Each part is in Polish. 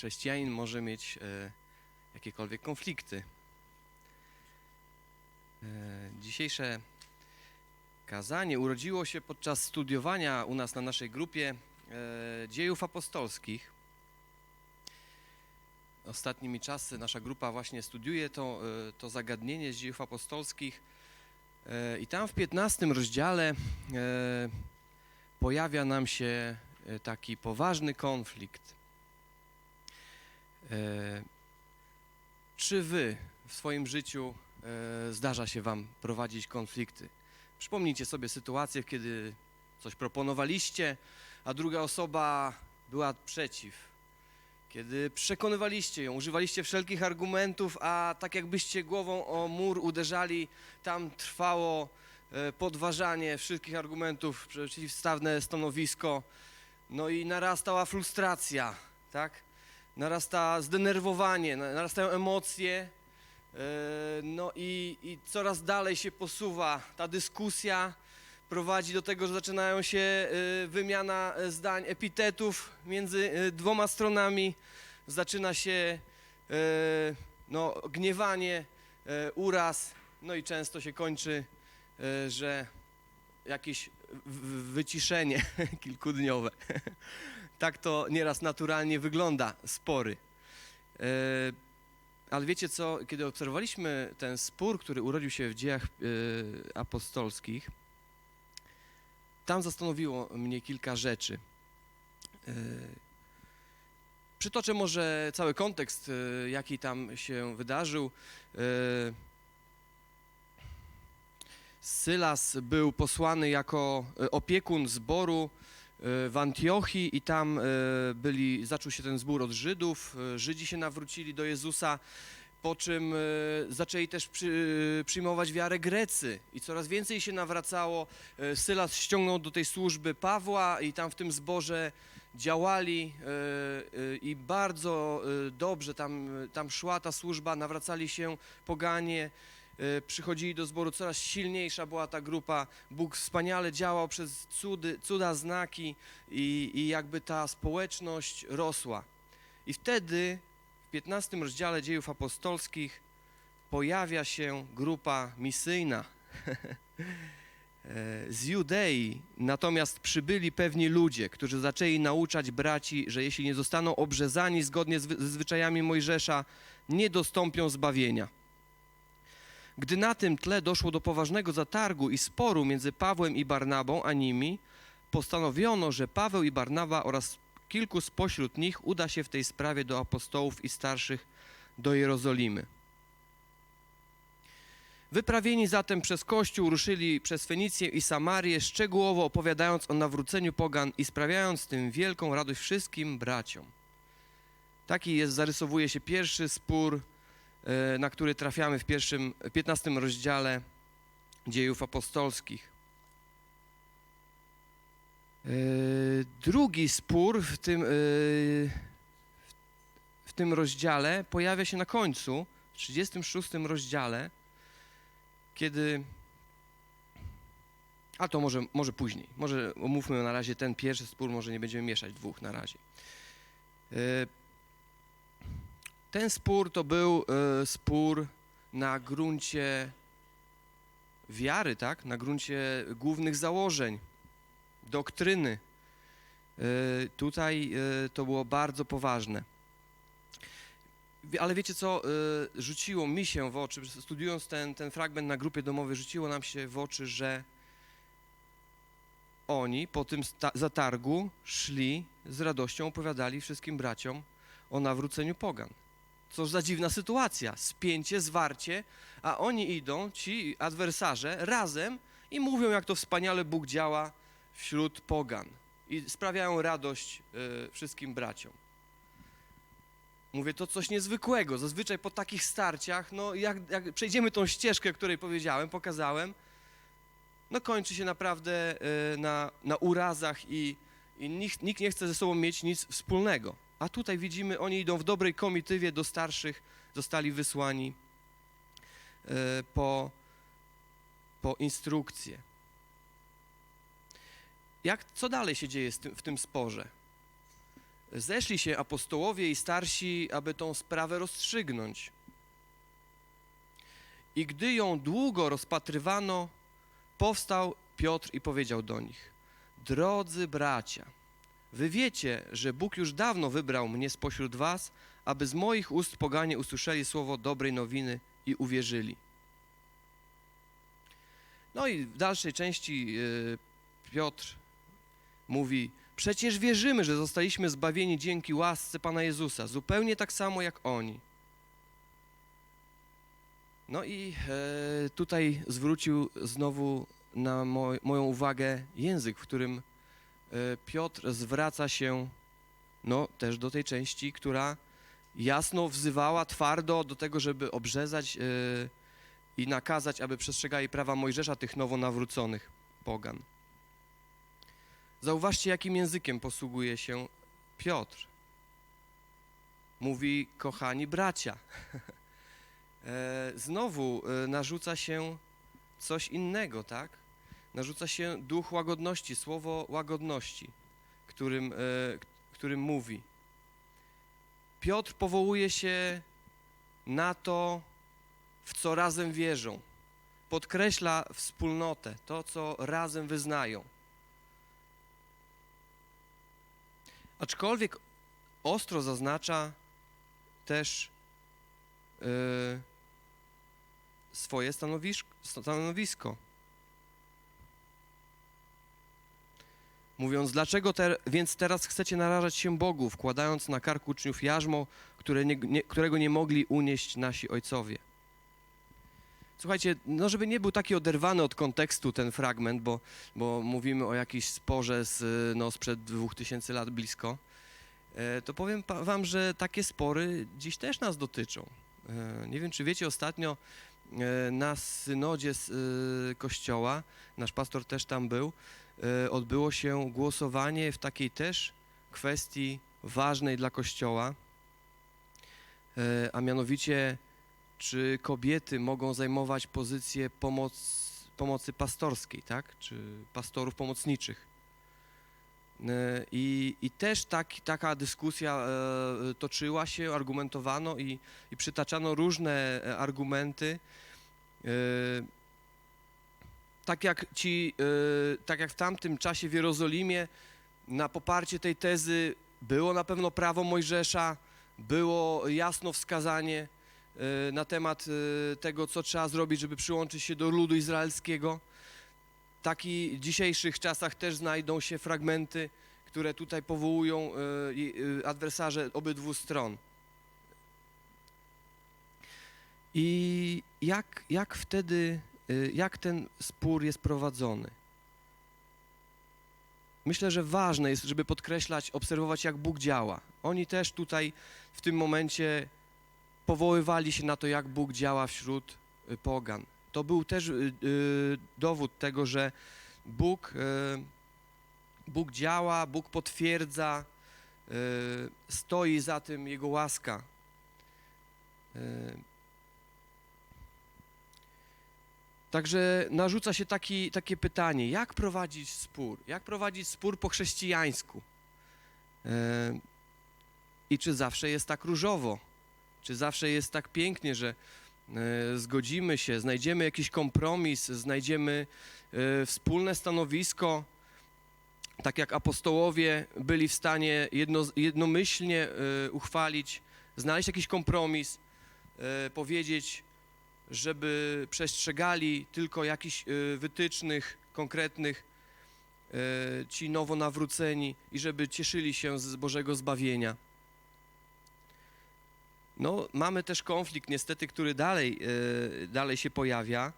chrześcijanin może mieć e, jakiekolwiek konflikty. E, dzisiejsze kazanie urodziło się podczas studiowania u nas na naszej grupie e, dziejów apostolskich. Ostatnimi czasy nasza grupa właśnie studiuje to, to zagadnienie z dziejów apostolskich i tam w 15 rozdziale pojawia nam się taki poważny konflikt. E, Czy wy w swoim życiu e, zdarza się wam prowadzić konflikty? Przypomnijcie sobie sytuację, kiedy coś proponowaliście, a druga osoba była przeciw. Kiedy przekonywaliście ją, używaliście wszelkich argumentów, a tak jakbyście głową o mur uderzali, tam trwało e, podważanie wszystkich argumentów, przeciwstawne stanowisko, no i narastała frustracja, tak? Narasta zdenerwowanie, na- narastają emocje, e, no i, i coraz dalej się posuwa ta dyskusja, prowadzi do tego, że zaczynają się e, wymiana e, zdań, epitetów między dwoma stronami, zaczyna się no, gniewanie, uraz, no i często się kończy, że jakieś wyciszenie kilkudniowe. Tak to nieraz naturalnie wygląda, spory. E, Ale wiecie co, kiedy obserwowaliśmy ten spór, który urodził się w dziejach e, apostolskich, tam zastanowiło mnie kilka rzeczy. E, Przytoczę może cały kontekst, jaki tam się wydarzył. Sylas był posłany jako opiekun zboru w Antiochii i tam e, byli, zaczął się ten zbór od Żydów. E, Żydzi się nawrócili do Jezusa, po czym zaczęli też przy, przyjmować wiarę Grecy i coraz więcej się nawracało. Sylas ściągnął do tej służby Pawła i tam w tym zborze działali i bardzo dobrze tam, tam szła ta służba, nawracali się poganie, przychodzili do zboru, coraz silniejsza była ta grupa. Bóg wspaniale działał przez cudy, cuda, znaki i, i jakby ta społeczność rosła. I wtedy w 15 rozdziale dziejów apostolskich pojawia się grupa misyjna E, z Judei. Natomiast przybyli pewni ludzie, którzy zaczęli nauczać braci, że jeśli nie zostaną obrzezani zgodnie z zwyczajami Mojżesza, nie dostąpią zbawienia. Gdy na tym tle doszło do poważnego zatargu i sporu między Pawłem i Barnabą, a nimi, postanowiono, że Paweł i Barnaba oraz kilku spośród nich uda się w tej sprawie do apostołów i starszych do Jerozolimy. Wyprawieni zatem przez Kościół ruszyli przez Fenicję i Samarię, szczegółowo opowiadając o nawróceniu pogan i sprawiając tym wielką radość wszystkim braciom. Taki jest, zarysowuje się pierwszy spór, na który trafiamy w pierwszym, 15 rozdziale dziejów apostolskich. E, Drugi spór w tym, e, w tym rozdziale pojawia się na końcu, w 36 rozdziale, kiedy. A to może, może później. Może omówmy na razie ten pierwszy spór, może nie będziemy mieszać dwóch na razie. Ten spór to był e, spór na gruncie wiary, tak? Na gruncie głównych założeń, doktryny. E, Tutaj e, to było bardzo poważne. Ale wiecie co, rzuciło mi się w oczy, studiując ten, ten fragment na grupie domowej, rzuciło nam się w oczy, że oni po tym zatargu szli z radością, opowiadali wszystkim braciom o nawróceniu pogan. Cóż za dziwna sytuacja, spięcie, zwarcie, a oni idą, ci adwersarze, razem i mówią, jak to wspaniale Bóg działa wśród pogan i sprawiają radość y, wszystkim braciom. Mówię, to coś niezwykłego. Zazwyczaj po takich starciach, no jak, jak przejdziemy tą ścieżkę, której powiedziałem, pokazałem, no kończy się naprawdę e, na, na urazach i, i nikt, nikt nie chce ze sobą mieć nic wspólnego. A tutaj widzimy, oni idą w dobrej komitywie do starszych, zostali wysłani e, po, po instrukcję. Jak, co dalej się dzieje w tym sporze? zeszli się apostołowie i starsi, aby tą sprawę rozstrzygnąć. I gdy ją długo rozpatrywano, powstał Piotr i powiedział do nich: Drodzy bracia, wy wiecie, że Bóg już dawno wybrał mnie spośród was, aby z moich ust poganie usłyszeli słowo dobrej nowiny i uwierzyli. No i w dalszej części y, Piotr mówi: Przecież wierzymy, że zostaliśmy zbawieni dzięki łasce Pana Jezusa, zupełnie tak samo jak oni. No i e, tutaj zwrócił znowu na moj, moją uwagę język, w którym e, Piotr zwraca się no, też do tej części, która jasno wzywała twardo do tego, żeby obrzezać e, i nakazać, aby przestrzegali prawa Mojżesza, tych nowo nawróconych pogan. Zauważcie, jakim językiem posługuje się Piotr. Mówi, kochani bracia. E, Znowu e, narzuca się coś innego, tak? Narzuca się duch łagodności, słowo łagodności, którym, e, którym mówi. Piotr powołuje się na to, w co razem wierzą. Podkreśla wspólnotę, to, co razem wyznają. Aczkolwiek ostro zaznacza też yy, swoje stanowisko. Mówiąc, dlaczego więc teraz chcecie narażać się Bogu, wkładając na kark uczniów jarzmo, które nie, nie, którego nie mogli unieść nasi ojcowie. Słuchajcie, no żeby nie był taki oderwany od kontekstu ten fragment, bo, bo mówimy o jakimś sporze z, no, sprzed dwóch tysięcy lat blisko, e, to powiem wam, że takie spory dziś też nas dotyczą. E, Nie wiem, czy wiecie, ostatnio e, na synodzie z kościoła, nasz pastor też tam był, odbyło się głosowanie w takiej też kwestii ważnej dla kościoła, e, a mianowicie czy kobiety mogą zajmować pozycję pomoc, pomocy pastorskiej, tak? Czy pastorów pomocniczych. E, I, i też tak, taka dyskusja e, toczyła się, argumentowano i, i przytaczano różne e, argumenty. Tak jak ci, e, tak jak w tamtym czasie w Jerozolimie na poparcie tej tezy było na pewno prawo Mojżesza, było jasno wskazanie e, na temat e, tego, co trzeba zrobić, żeby przyłączyć się do ludu izraelskiego. Taki w dzisiejszych czasach też znajdą się fragmenty, które tutaj powołują i, adwersarze obydwu stron. I jak, jak wtedy, jak ten spór jest prowadzony? Myślę, że ważne jest, żeby podkreślać, obserwować, jak Bóg działa. Oni też tutaj w tym momencie powoływali się na to, jak Bóg działa wśród y, pogan. To był też y, y, dowód tego, że Bóg, y, Bóg działa, Bóg potwierdza, y, stoi za tym Jego łaska. Y, Także narzuca się taki, takie pytanie, jak prowadzić spór? Jak prowadzić spór po chrześcijańsku? E, I czy zawsze jest tak różowo? Czy zawsze jest tak pięknie, że e, zgodzimy się, znajdziemy jakiś kompromis, znajdziemy e, wspólne stanowisko, tak jak apostołowie byli w stanie jedno, jednomyślnie uchwalić, znaleźć jakiś kompromis, powiedzieć, żeby przestrzegali tylko jakichś e, wytycznych konkretnych e, ci nowo nawróceni i żeby cieszyli się z Bożego zbawienia. No, mamy też konflikt niestety, który dalej, e, dalej się pojawia,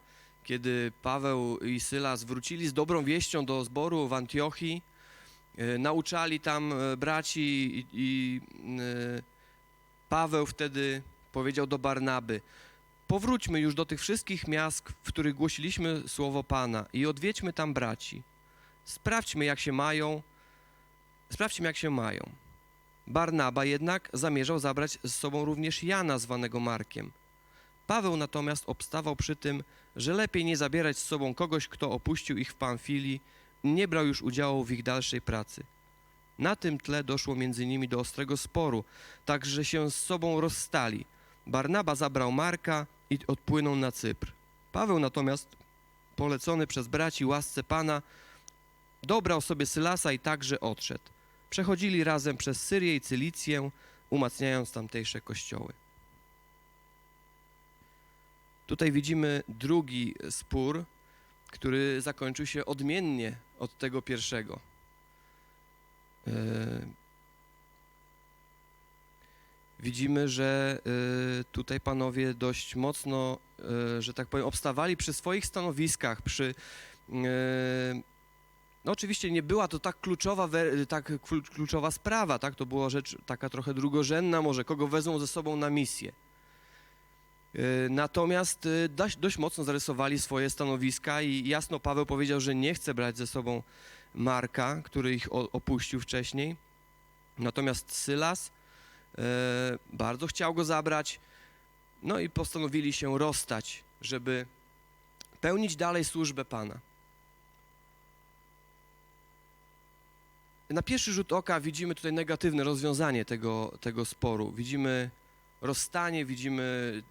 kiedy Paweł i Sylas wrócili z dobrą wieścią do zboru w Antiochii, nauczali tam braci i, i Paweł wtedy powiedział do Barnaby, powróćmy już do tych wszystkich miast, w których głosiliśmy słowo Pana i odwiedźmy tam braci. Sprawdźmy, jak się mają, sprawdźmy, jak się mają. Barnaba jednak zamierzał zabrać z sobą również Jana, zwanego Markiem. Paweł natomiast obstawał przy tym, że lepiej nie zabierać z sobą kogoś, kto opuścił ich w Pamfilii, nie brał już udziału w ich dalszej pracy. Na tym tle doszło między nimi do ostrego sporu, tak że się z sobą rozstali. Barnaba zabrał Marka i odpłynął na Cypr. Paweł natomiast, polecony przez braci łasce Pana, dobrał sobie Sylasa i także odszedł. Przechodzili razem przez Syrię i Cylicję, umacniając tamtejsze kościoły. Tutaj widzimy drugi spór, który zakończył się odmiennie od tego pierwszego. Widzimy, że e, tutaj panowie dość mocno, e, że tak powiem, obstawali przy swoich stanowiskach, przy. e, No oczywiście nie była to tak kluczowa, tak klu- kluczowa sprawa, tak? To była rzecz taka trochę drugorzędna, może kogo wezmą ze sobą na misję. Natomiast dość, dość mocno zarysowali swoje stanowiska i jasno Paweł powiedział, że nie chce brać ze sobą Marka, który ich opuścił wcześniej. Natomiast Sylas bardzo chciał go zabrać, no i postanowili się rozstać, żeby pełnić dalej służbę Pana. Na pierwszy rzut oka widzimy tutaj negatywne rozwiązanie tego, tego sporu. Widzimy rozstanie, widzimy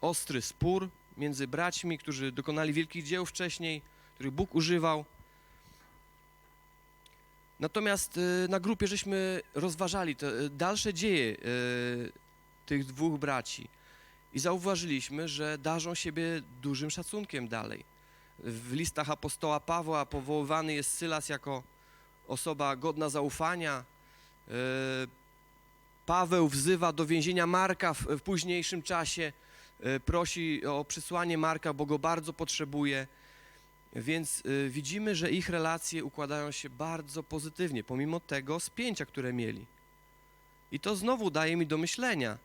ostry spór między braćmi, którzy dokonali wielkich dzieł wcześniej, których Bóg używał. Natomiast y, na grupie żeśmy rozważali te y, dalsze dzieje y, tych dwóch braci i zauważyliśmy, że darzą siebie dużym szacunkiem dalej. W listach apostoła Pawła powoływany jest Sylas jako osoba godna zaufania. Paweł wzywa do więzienia Marka w, późniejszym czasie, prosi o przysłanie Marka, bo go bardzo potrzebuje. Więc y, widzimy, że ich relacje układają się bardzo pozytywnie, pomimo tego spięcia, które mieli. I to znowu daje mi do myślenia,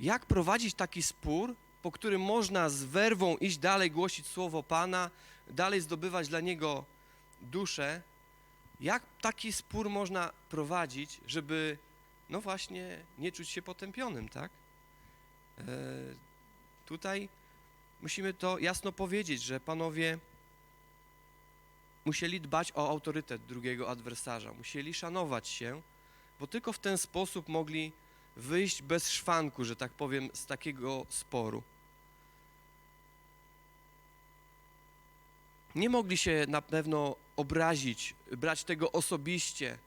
jak prowadzić taki spór, po którym można z werwą iść dalej, głosić słowo Pana, dalej zdobywać dla Niego duszę. Jak taki spór można prowadzić, żeby, no właśnie, nie czuć się potępionym, tak? E, tutaj musimy to jasno powiedzieć, że panowie musieli dbać o autorytet drugiego adwersarza, musieli szanować się, bo tylko w ten sposób mogli wyjść bez szwanku, że tak powiem, z takiego sporu. Nie mogli się na pewno obrazić, brać tego osobiście,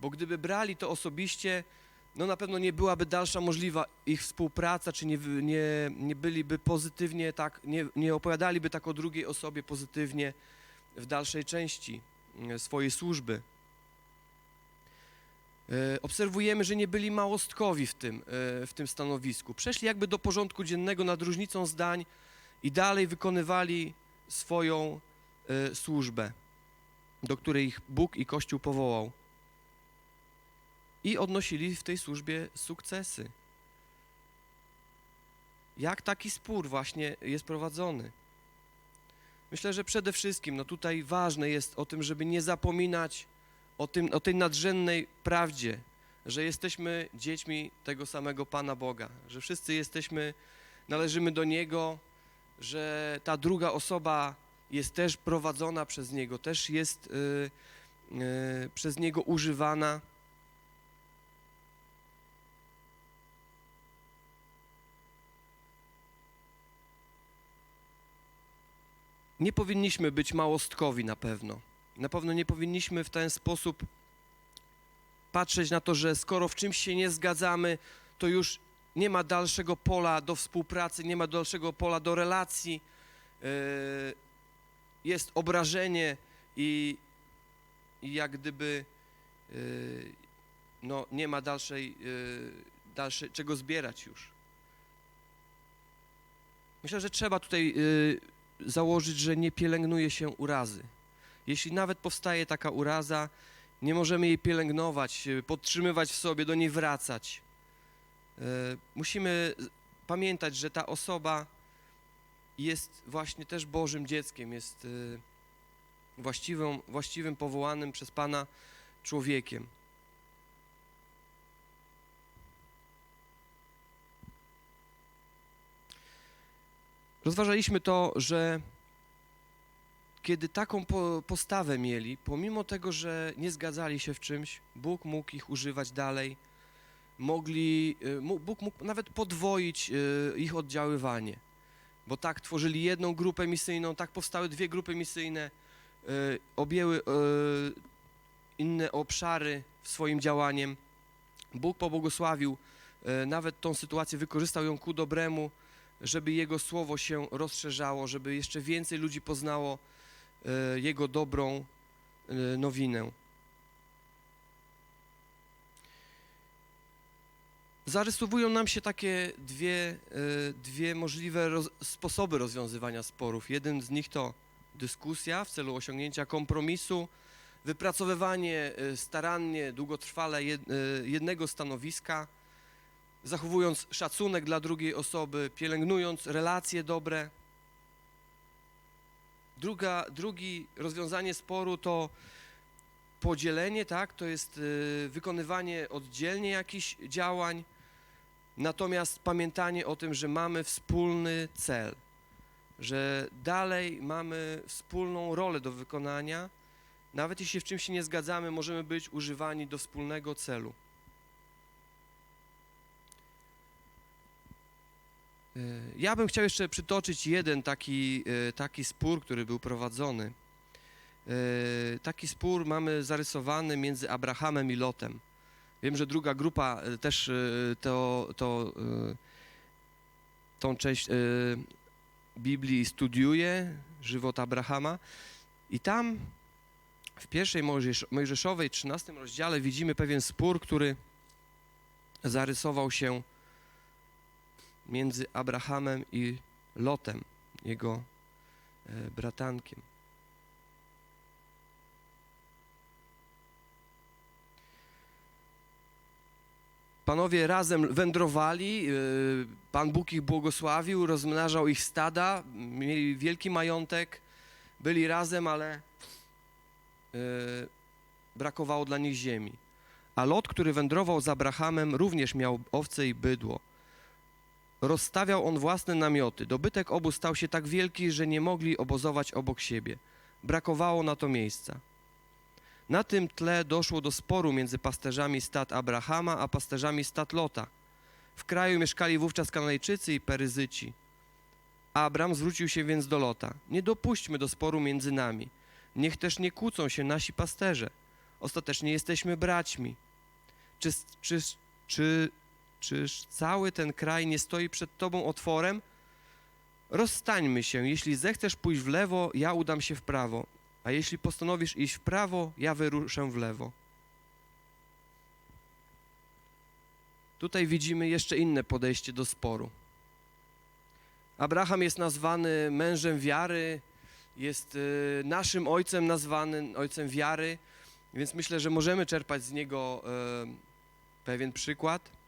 bo gdyby brali to osobiście, no na pewno nie byłaby dalsza możliwa ich współpraca, czy nie, nie, nie byliby pozytywnie tak, nie, nie opowiadaliby tak o drugiej osobie pozytywnie w dalszej części e, swojej służby. E, Obserwujemy, że nie byli małostkowi w tym, e, w tym stanowisku. Przeszli jakby do porządku dziennego nad różnicą zdań i dalej wykonywali swoją służbę, do której ich Bóg i Kościół powołał i odnosili w tej służbie sukcesy. Jak taki spór właśnie jest prowadzony? Myślę, że przede wszystkim no tutaj ważne jest o tym, żeby nie zapominać o, tym, o tej nadrzędnej prawdzie, że jesteśmy dziećmi tego samego Pana Boga, że wszyscy jesteśmy, należymy do Niego, że ta druga osoba jest też prowadzona przez Niego, też jest y, y, przez Niego używana. Nie powinniśmy być małostkowi na pewno. Na pewno nie powinniśmy w ten sposób patrzeć na to, że skoro w czymś się nie zgadzamy, to już nie ma dalszego pola do współpracy, nie ma dalszego pola do relacji. Yy, Jest obrażenie i, i jak gdyby yy, no, nie ma dalszej, yy, dalszej, czego zbierać już. Myślę, że trzeba tutaj założyć, że nie pielęgnuje się urazy. Jeśli nawet powstaje taka uraza, nie możemy jej pielęgnować, y, podtrzymywać w sobie, do niej wracać. E, Musimy pamiętać, że ta osoba jest właśnie też Bożym dzieckiem, jest y, właściwym, właściwym powołanym przez Pana człowiekiem. Rozważaliśmy to, że kiedy taką po, postawę mieli, pomimo tego, że nie zgadzali się w czymś, Bóg mógł ich używać dalej, mogli, y, Bóg mógł nawet podwoić y, ich oddziaływanie, bo tak tworzyli jedną grupę misyjną, tak powstały dwie grupy misyjne, y, objęły inne obszary swoim działaniem. Bóg pobłogosławił nawet tą sytuację, wykorzystał ją ku dobremu, żeby Jego słowo się rozszerzało, żeby jeszcze więcej ludzi poznało e, Jego dobrą e, nowinę. Zarysowują nam się takie dwie, e, dwie możliwe roz, sposoby rozwiązywania sporów. Jeden z nich to dyskusja w celu osiągnięcia kompromisu, wypracowywanie starannie, długotrwale jed, jednego stanowiska, zachowując szacunek dla drugiej osoby, pielęgnując relacje dobre. Druga, drugi rozwiązanie sporu to podzielenie, tak? To jest y, wykonywanie oddzielnie jakichś działań, natomiast pamiętanie o tym, że mamy wspólny cel, że dalej mamy wspólną rolę do wykonania, nawet jeśli w czymś się nie zgadzamy, możemy być używani do wspólnego celu. Ja bym chciał jeszcze przytoczyć jeden taki, e, taki spór, który był prowadzony. E, Taki spór mamy zarysowany między Abrahamem i Lotem. Wiem, że druga grupa e, też to, to, tą część Biblii studiuje, żywot Abrahama. I tam w pierwszej Mojżesz- Mojżeszowej, 13 rozdziale widzimy pewien spór, który zarysował się między Abrahamem i Lotem, jego e, bratankiem. Panowie razem wędrowali, e, Pan Bóg ich błogosławił, rozmnażał ich stada, mieli wielki majątek, byli razem, ale e, brakowało dla nich ziemi. A Lot, który wędrował z Abrahamem, również miał owce i bydło. Rozstawiał on własne namioty. Dobytek obu stał się tak wielki, że nie mogli obozować obok siebie. Brakowało na to miejsca. Na tym tle doszło do sporu między pasterzami stad Abrahama a pasterzami stad Lota. W kraju mieszkali wówczas Kananejczycy i Peryzyci. Abram zwrócił się więc do Lota. Nie dopuśćmy do sporu między nami. Niech też nie kłócą się nasi pasterze. Ostatecznie jesteśmy braćmi. Czy, czy, czy Czyż cały ten kraj nie stoi przed Tobą otworem? Rozstańmy się. Jeśli zechcesz pójść w lewo, ja udam się w prawo. A jeśli postanowisz iść w prawo, ja wyruszę w lewo. Tutaj widzimy jeszcze inne podejście do sporu. Abraham jest nazwany mężem wiary, jest y, naszym ojcem nazwany ojcem wiary, więc myślę, że możemy czerpać z niego y, pewien przykład.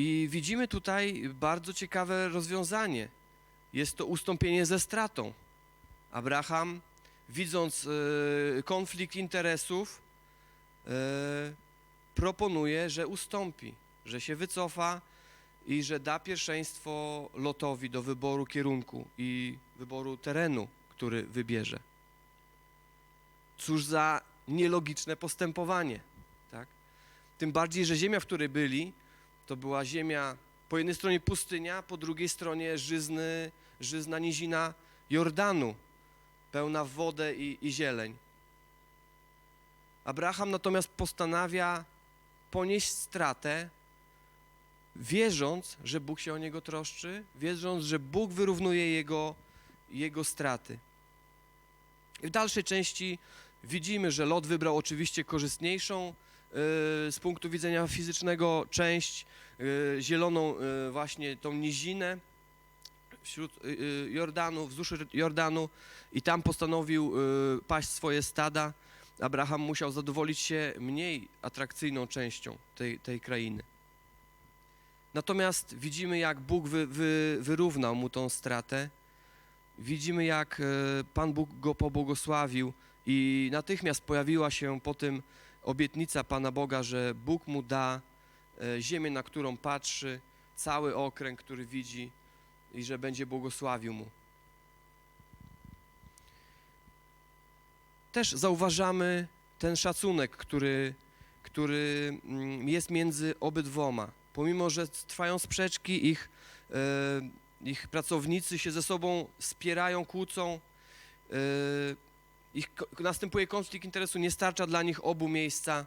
I widzimy tutaj bardzo ciekawe rozwiązanie. Jest to ustąpienie ze stratą. Abraham, widząc e, konflikt interesów, e, proponuje, że ustąpi, że się wycofa i że da pierwszeństwo Lotowi do wyboru kierunku i wyboru terenu, który wybierze. Cóż za nielogiczne postępowanie, tak? Tym bardziej, że ziemia, w której byli, to była ziemia po jednej stronie pustynia, po drugiej stronie żyzny, żyzna nizina Jordanu, pełna wodę i, i zieleń. Abraham natomiast postanawia ponieść stratę, wierząc, że Bóg się o niego troszczy, wierząc, że Bóg wyrównuje jego, jego straty. I w dalszej części widzimy, że Lot wybrał oczywiście korzystniejszą z punktu widzenia fizycznego część, y, zieloną y, właśnie tą nizinę wśród y, y, Jordanu, wzdłuż Jordanu i tam postanowił y, paść swoje stada. Abraham musiał zadowolić się mniej atrakcyjną częścią tej, tej krainy. Natomiast widzimy, jak Bóg wy, wy, wyrównał mu tą stratę. Widzimy, jak Pan Bóg go pobłogosławił i natychmiast pojawiła się po tym obietnica Pana Boga, że Bóg mu da e, ziemię, na którą patrzy, cały okręg, który widzi i że będzie błogosławił mu. też zauważamy ten szacunek, który, który mm, jest między obydwoma. Pomimo, że trwają sprzeczki, ich, e, ich pracownicy się ze sobą spierają, kłócą, e, ich, następuje konflikt interesu, nie starcza dla nich obu miejsca.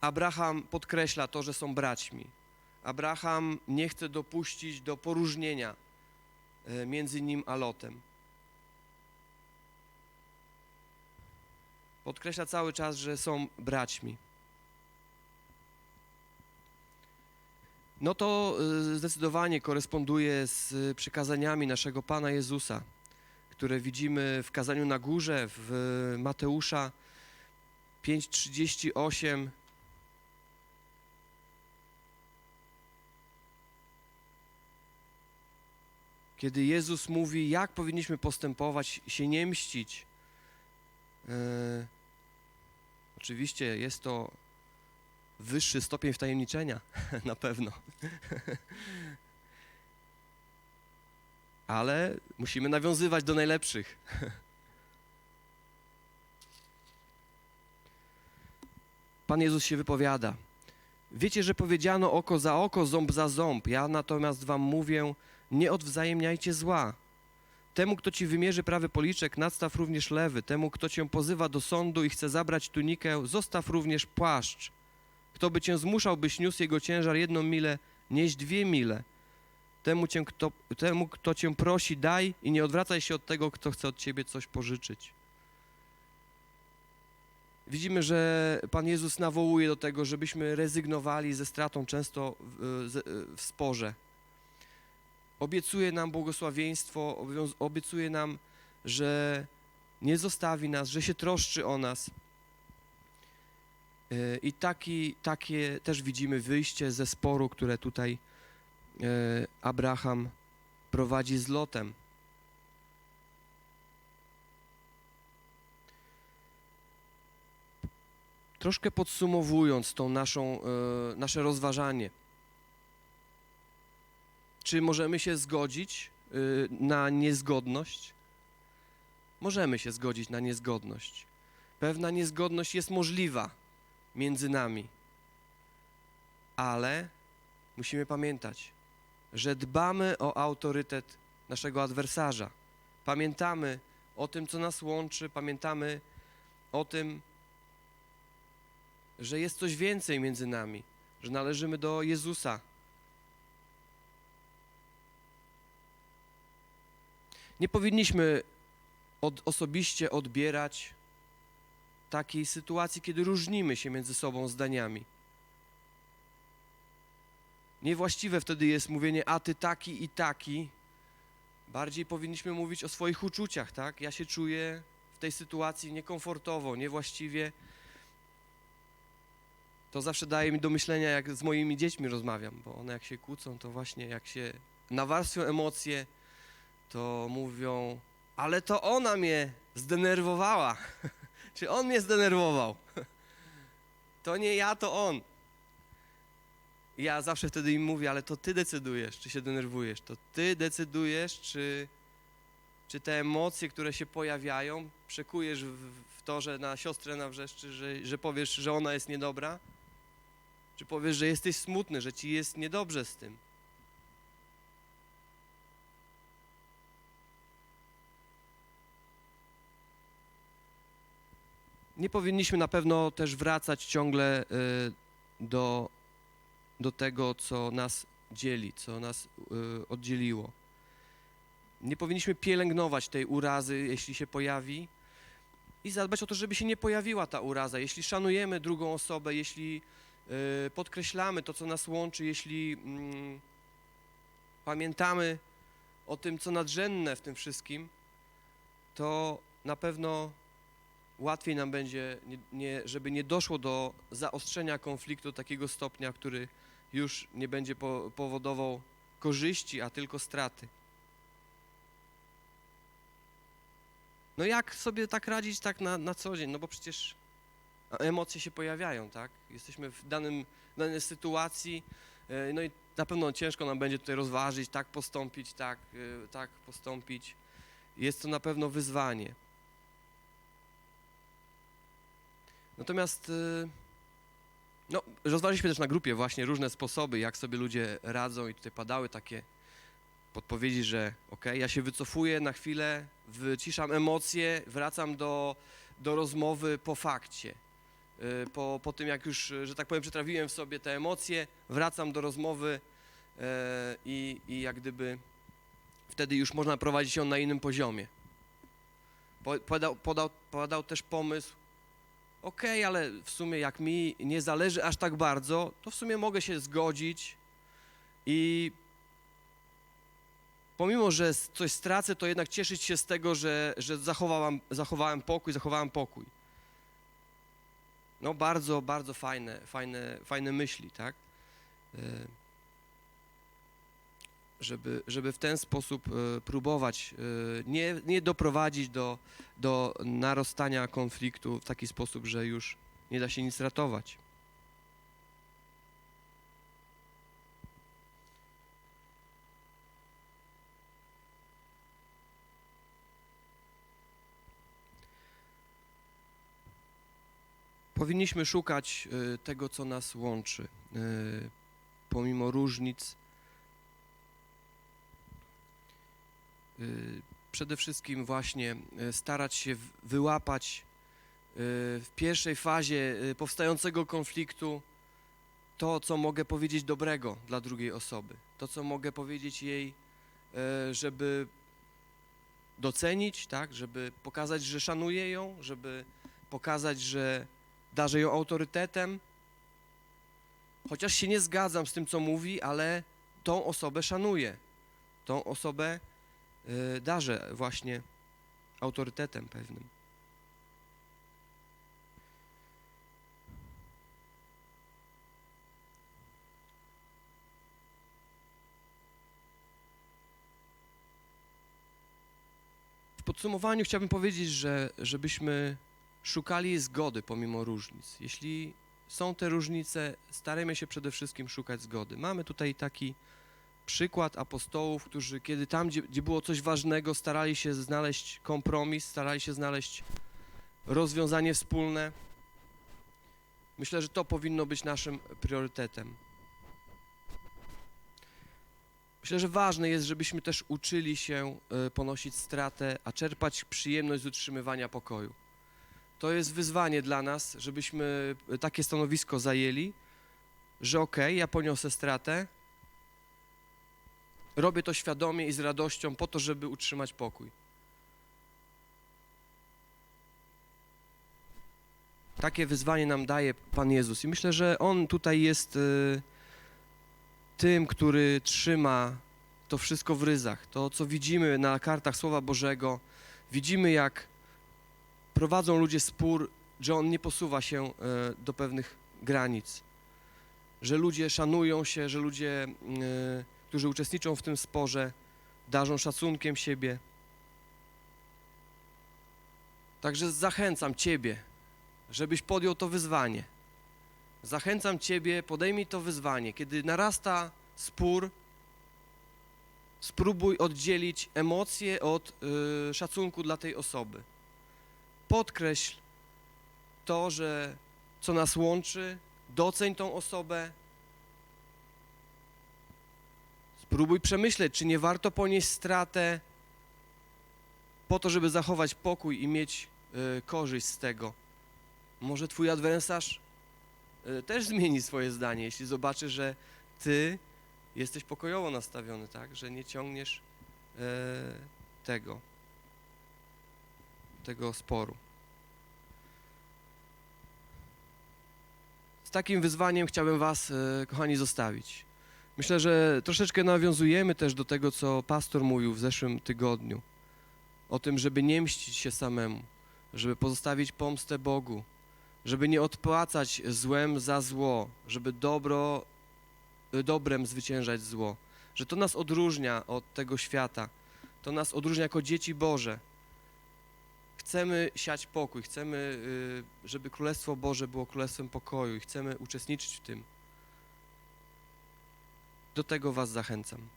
Abraham podkreśla to, że są braćmi. Abraham nie chce dopuścić do poróżnienia e, między nim a Lotem. Podkreśla cały czas, że są braćmi. No to y, zdecydowanie koresponduje z y, przykazaniami naszego Pana Jezusa, które widzimy w kazaniu na górze w Mateusza 5:38. Kiedy Jezus mówi, jak powinniśmy postępować, się nie mścić. E, oczywiście jest to wyższy stopień wtajemniczenia, na pewno. Ale musimy nawiązywać do najlepszych. Pan Jezus się wypowiada. Wiecie, że powiedziano oko za oko, ząb za ząb. Ja natomiast wam mówię, nie odwzajemniajcie zła. Temu, kto ci wymierzy prawy policzek, nadstaw również lewy. Temu, kto cię pozywa do sądu i chce zabrać tunikę, zostaw również płaszcz. Kto by cię zmuszał, byś niósł jego ciężar jedną milę, nieś dwie mile. Temu, cię, kto, temu, kto cię prosi, daj i nie odwracaj się od tego, kto chce od ciebie coś pożyczyć. Widzimy, że Pan Jezus nawołuje do tego, żebyśmy rezygnowali ze stratą często w, z- w sporze. Obiecuje nam błogosławieństwo, obiecuje nam, że nie zostawi nas, że się troszczy o nas. E, I taki, takie też widzimy wyjście ze sporu, które tutaj e, Abraham prowadzi z Lotem. Troszkę podsumowując tą naszą, e, nasze rozważanie. Czy możemy się zgodzić y, na niezgodność? Możemy się zgodzić na niezgodność. Pewna niezgodność jest możliwa między nami, ale musimy pamiętać, że dbamy o autorytet naszego adwersarza. Pamiętamy o tym, co nas łączy, pamiętamy o tym, że jest coś więcej między nami, że należymy do Jezusa, Nie powinniśmy od, osobiście odbierać takiej sytuacji, kiedy różnimy się między sobą zdaniami. Niewłaściwe wtedy jest mówienie, a ty taki i taki. Bardziej powinniśmy mówić o swoich uczuciach, tak? Ja się czuję w tej sytuacji niekomfortowo, niewłaściwie. To zawsze daje mi do myślenia, jak z moimi dziećmi rozmawiam, bo one jak się kłócą, to właśnie jak się nawarstwią emocje, to mówią, ale to ona mnie zdenerwowała. Czy on mnie zdenerwował? To nie ja, to on. Ja zawsze wtedy im mówię, ale to ty decydujesz, czy się denerwujesz. To ty decydujesz, czy, czy te emocje, które się pojawiają, przekujesz w, w to, że na siostrę nawrzeszczy, że, że powiesz, że ona jest niedobra? Czy powiesz, że jesteś smutny, że ci jest niedobrze z tym? nie powinniśmy na pewno też wracać ciągle y, do, do tego, co nas dzieli, co nas y, oddzieliło. Nie powinniśmy pielęgnować tej urazy, jeśli się pojawi, i zadbać o to, żeby się nie pojawiła ta uraza. Jeśli szanujemy drugą osobę, jeśli y, podkreślamy to, co nas łączy, jeśli mm, pamiętamy o tym, co nadrzędne w tym wszystkim, to na pewno łatwiej nam będzie, nie, nie, żeby nie doszło do zaostrzenia konfliktu takiego stopnia, który już nie będzie powodował korzyści, a tylko straty. No jak sobie tak radzić tak na, na co dzień? No bo przecież emocje się pojawiają, tak? Jesteśmy w danym, danej sytuacji, e, no i na pewno ciężko nam będzie tutaj rozważyć, tak postąpić, tak, e, tak postąpić. Jest to na pewno wyzwanie. Natomiast e, no, rozważiliśmy też na grupie właśnie różne sposoby, jak sobie ludzie radzą i tutaj padały takie podpowiedzi, że ok, ja się wycofuję na chwilę, wyciszam emocje, wracam do, do rozmowy po fakcie. Y, Po, po tym, jak już, że tak powiem, przetrawiłem w sobie te emocje, wracam do rozmowy y, i, i jak gdyby wtedy już można prowadzić ją na innym poziomie. Po- Podał, podał, podał też pomysł, okej, ale w sumie jak mi nie zależy aż tak bardzo, to w sumie mogę się zgodzić i pomimo, że coś stracę, to jednak cieszyć się z tego, że, że zachowałem pokój, zachowałem pokój. No bardzo, bardzo fajne, fajne, fajne myśli, tak? Żeby, żeby w ten sposób y, próbować y, nie, nie doprowadzić do, do narastania konfliktu w taki sposób, że już nie da się nic ratować. Powinniśmy szukać y, tego, co nas łączy, pomimo różnic. Przede wszystkim właśnie y, starać się wyłapać y, w pierwszej fazie y, powstającego konfliktu to, co mogę powiedzieć dobrego dla drugiej osoby, to, co mogę powiedzieć jej, y, żeby docenić, tak, żeby pokazać, że szanuję ją, żeby pokazać, że darzę ją autorytetem, chociaż się nie zgadzam z tym, co mówi, ale tą osobę szanuję, tą osobę y, darzę właśnie autorytetem pewnym. W podsumowaniu chciałbym powiedzieć, że żebyśmy szukali zgody pomimo różnic. Jeśli są te różnice, starajmy się przede wszystkim szukać zgody. Mamy tutaj taki przykład apostołów, którzy kiedy tam, gdzie, gdzie było coś ważnego, starali się znaleźć kompromis, starali się znaleźć rozwiązanie wspólne. Myślę, że to powinno być naszym priorytetem. Myślę, że ważne jest, żebyśmy też uczyli się y, ponosić stratę, a czerpać przyjemność z utrzymywania pokoju. To jest wyzwanie dla nas, żebyśmy y, takie stanowisko zajęli, że okej, ja poniosę stratę, robię to świadomie i z radością po to, żeby utrzymać pokój. Takie wyzwanie nam daje Pan Jezus i myślę, że On tutaj jest y, tym, który trzyma to wszystko w ryzach. To, co widzimy na kartach Słowa Bożego, widzimy, jak prowadzą ludzie spór, że on nie posuwa się e, do pewnych granic. Że ludzie szanują się, że ludzie, e, którzy uczestniczą w tym sporze, darzą szacunkiem siebie. Także zachęcam Ciebie, żebyś podjął to wyzwanie. Zachęcam Ciebie, podejmij to wyzwanie. Kiedy narasta spór, spróbuj oddzielić emocje od y, szacunku dla tej osoby. Podkreśl to, że co nas łączy, doceń tą osobę. Spróbuj przemyśleć, czy nie warto ponieść stratę po to, żeby zachować pokój i mieć y, korzyść z tego. Może twój adwersarz y, też zmieni swoje zdanie, jeśli zobaczy, że ty jesteś pokojowo nastawiony, tak, że nie ciągniesz e, tego, tego sporu. Z takim wyzwaniem chciałbym Was, kochani, zostawić. Myślę, że troszeczkę nawiązujemy też do tego, co pastor mówił w zeszłym tygodniu. O tym, żeby nie mścić się samemu, żeby pozostawić pomstę Bogu, żeby nie odpłacać złem za zło, żeby dobro y, dobrem zwyciężać zło. Że to nas odróżnia od tego świata. To nas odróżnia jako dzieci Boże. Chcemy siać pokój, chcemy, y, żeby Królestwo Boże było Królestwem pokoju i chcemy uczestniczyć w tym. Do tego Was zachęcam.